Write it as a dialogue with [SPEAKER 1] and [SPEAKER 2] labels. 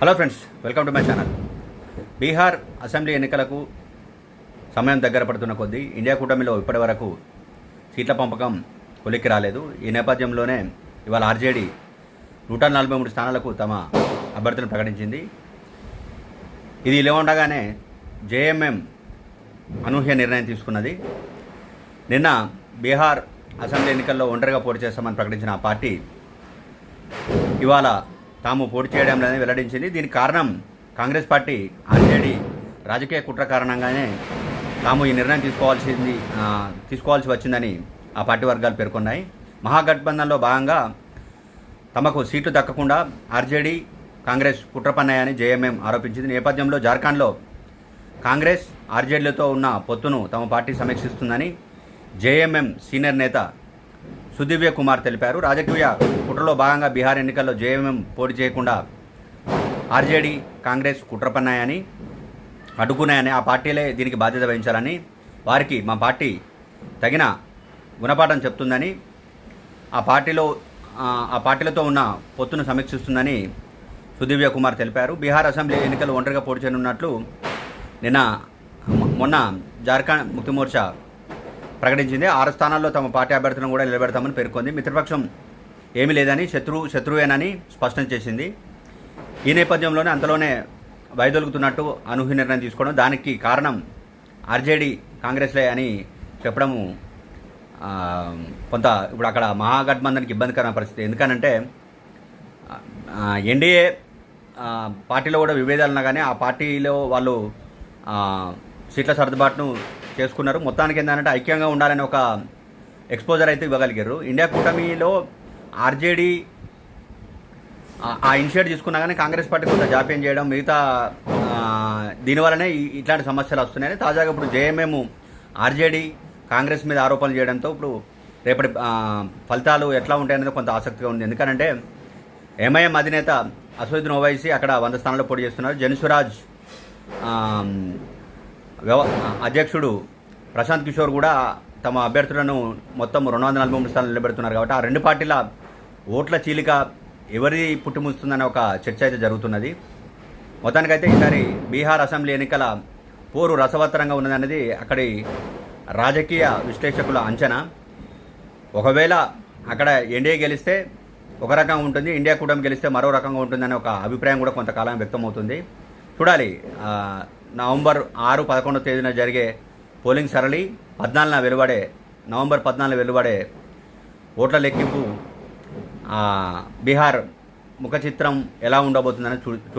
[SPEAKER 1] Hello friends welcome to my channel Bihar assembly ఎన్నికలకు సమయం దగ్గర పడుతున్న కొద్దీ ఇండియా కూటమిలో ఇప్పటి వరకు సీట్ల పంపకం కొలిక్కి రాలేదు. ఈ నేపథ్యంలోనే ఇవాళ ఆర్జేడీ నూట నలభై మూడు స్థానాలకు తమ అభ్యర్థులను ప్రకటించింది. ఇది ఇలా ఉండగానే జేఎంఎం అనూహ్య నిర్ణయం తీసుకున్నది. నిన్న బీహార్ అసెంబ్లీ ఎన్నికల్లో ఒంటరిగా పోటీ చేస్తామని ప్రకటించిన ఆ పార్టీ ఇవాళ తాము పోటీ చేయడం లేదని వెల్లడించింది. దీనికి కారణం కాంగ్రెస్ పార్టీ ఆర్జేడీ రాజకీయ కుట్ర కారణంగానే తాము ఈ నిర్ణయం తీసుకోవాల్సింది తీసుకోవాల్సి వచ్చిందని ఆ పార్టీ వర్గాలు పేర్కొన్నాయి. మహాగఠబంధన్లో భాగంగా తమకు సీట్లు దక్కకుండా ఆర్జేడీ కాంగ్రెస్ కుట్ర పన్నాయని జేఎంఎం ఆరోపించింది. నేపథ్యంలో జార్ఖండ్లో కాంగ్రెస్ ఆర్జేడీలతో ఉన్న పొత్తును తమ పార్టీ సమీక్షిస్తుందని జేఎంఎం సీనియర్ నేత సుదివ్య కుమార్ తెలిపారు. రాజకీయ కుట్రలో భాగంగా బీహార్ ఎన్నికల్లో జేఎంఎం పోటీ చేయకుండా ఆర్జేడీ కాంగ్రెస్ కుట్రపన్నాయని అడ్డుకున్నాయని ఆ పార్టీలే దీనికి బాధ్యత వహించాలని వారికి మా పార్టీ తగిన గుణపాఠం చెప్తుందని ఆ పార్టీలో ఆ, పార్టీలతో ఉన్న పొత్తును సమీక్షిస్తుందని సుదివ్య కుమార్ తెలిపారు. బీహార్ అసెంబ్లీ ఎన్నికలు ఒంటరిగా పోటీ చేయనున్నట్లు నిన్న మొన్న జార్ఖండ్ ముక్తి మోర్చా ప్రకటించింది. ఆరు స్థానాల్లో తమ పార్టీ అభ్యర్థులను కూడా నిలబెడతామని పేర్కొంది. మిత్రపక్షం ఏమీ లేదని శత్రు శత్రువేనని స్పష్టం చేసింది. ఈ నేపథ్యంలోనే అంతలోనే వైదొలుగుతున్నట్టు అనూహ్య నిర్ణయం తీసుకోవడం దానికి కారణం ఆర్జేడీ కాంగ్రెస్లే అని చెప్పడము కొంత ఇప్పుడు అక్కడ మహాగఠబంధన్కి ఇబ్బందికరమైన పరిస్థితి. ఎందుకనంటే ఎన్డీఏ పార్టీలో కూడా విభేదాలు ఉన్నా కానీ ఆ పార్టీలో వాళ్ళు సీట్ల సర్దుబాటును చేసుకున్నారు. మొత్తానికి ఏంటంటే ఐక్యంగా ఉండాలని ఒక ఎక్స్పోజర్ అయితే ఇవ్వగలిగారు. ఇండియా కూటమిలో ఆర్జేడీ ఆ- ఇనిషియేట్ తీసుకున్నా కానీ కాంగ్రెస్ పార్టీ కొంత జాప్యం చేయడం మిగతా దీనివల్లనే ఇట్లాంటి సమస్యలు వస్తున్నాయని తాజాగా ఇప్పుడు జేఎంఎం ఆర్జేడీ కాంగ్రెస్ మీద ఆరోపణలు చేయడంతో ఇప్పుడు రేపటి ఫలితాలు ఎట్లా ఉంటాయనేది కొంత ఆసక్తిగా ఉంది. ఎందుకంటే ఎంఐఎం అధినేత అసదుద్దీన్ ఓవైసీ అక్కడ వంద స్థానాల్లో పోటీ చేస్తున్నారు. జనసురాజ్ వ్యవ అధ్యక్షుడు ప్రశాంత్ కిషోర్ కూడా తమ అభ్యర్థులను మొత్తం రెండు వందల నలభై మూడు స్థానాలు నిలబెడుతున్నారు కాబట్టి ఆ రెండు పార్టీల ఓట్ల చీలిక ఎవరి పుట్టుముస్తుందనే ఒక చర్చ అయితే జరుగుతున్నది. మొత్తానికైతే ఈసారి బీహార్ అసెంబ్లీ ఎన్నికల పోరు రసవత్తరంగా ఉన్నదనేది అక్కడి రాజకీయ విశ్లేషకుల అంచనా. ఒకవేళ అక్కడ ఎన్డీఏ గెలిస్తే ఒక రకంగా ఉంటుంది ఇండియా కూటమి గెలిస్తే మరో రకంగా ఉంటుందనే ఒక అభిప్రాయం కూడా కొంతకాలం వ్యక్తమవుతుంది. చూడాలి నవంబర్ ఆరు పదకొండవ తేదీన జరిగే పోలింగ్ సరళి పద్నాలుగున వెలువడే నవంబర్ పద్నాలుగు వెలువడే ఓట్ల లెక్కింపు బీహార్ ముఖ చిత్రం ఎలా ఉండబోతుందని చూ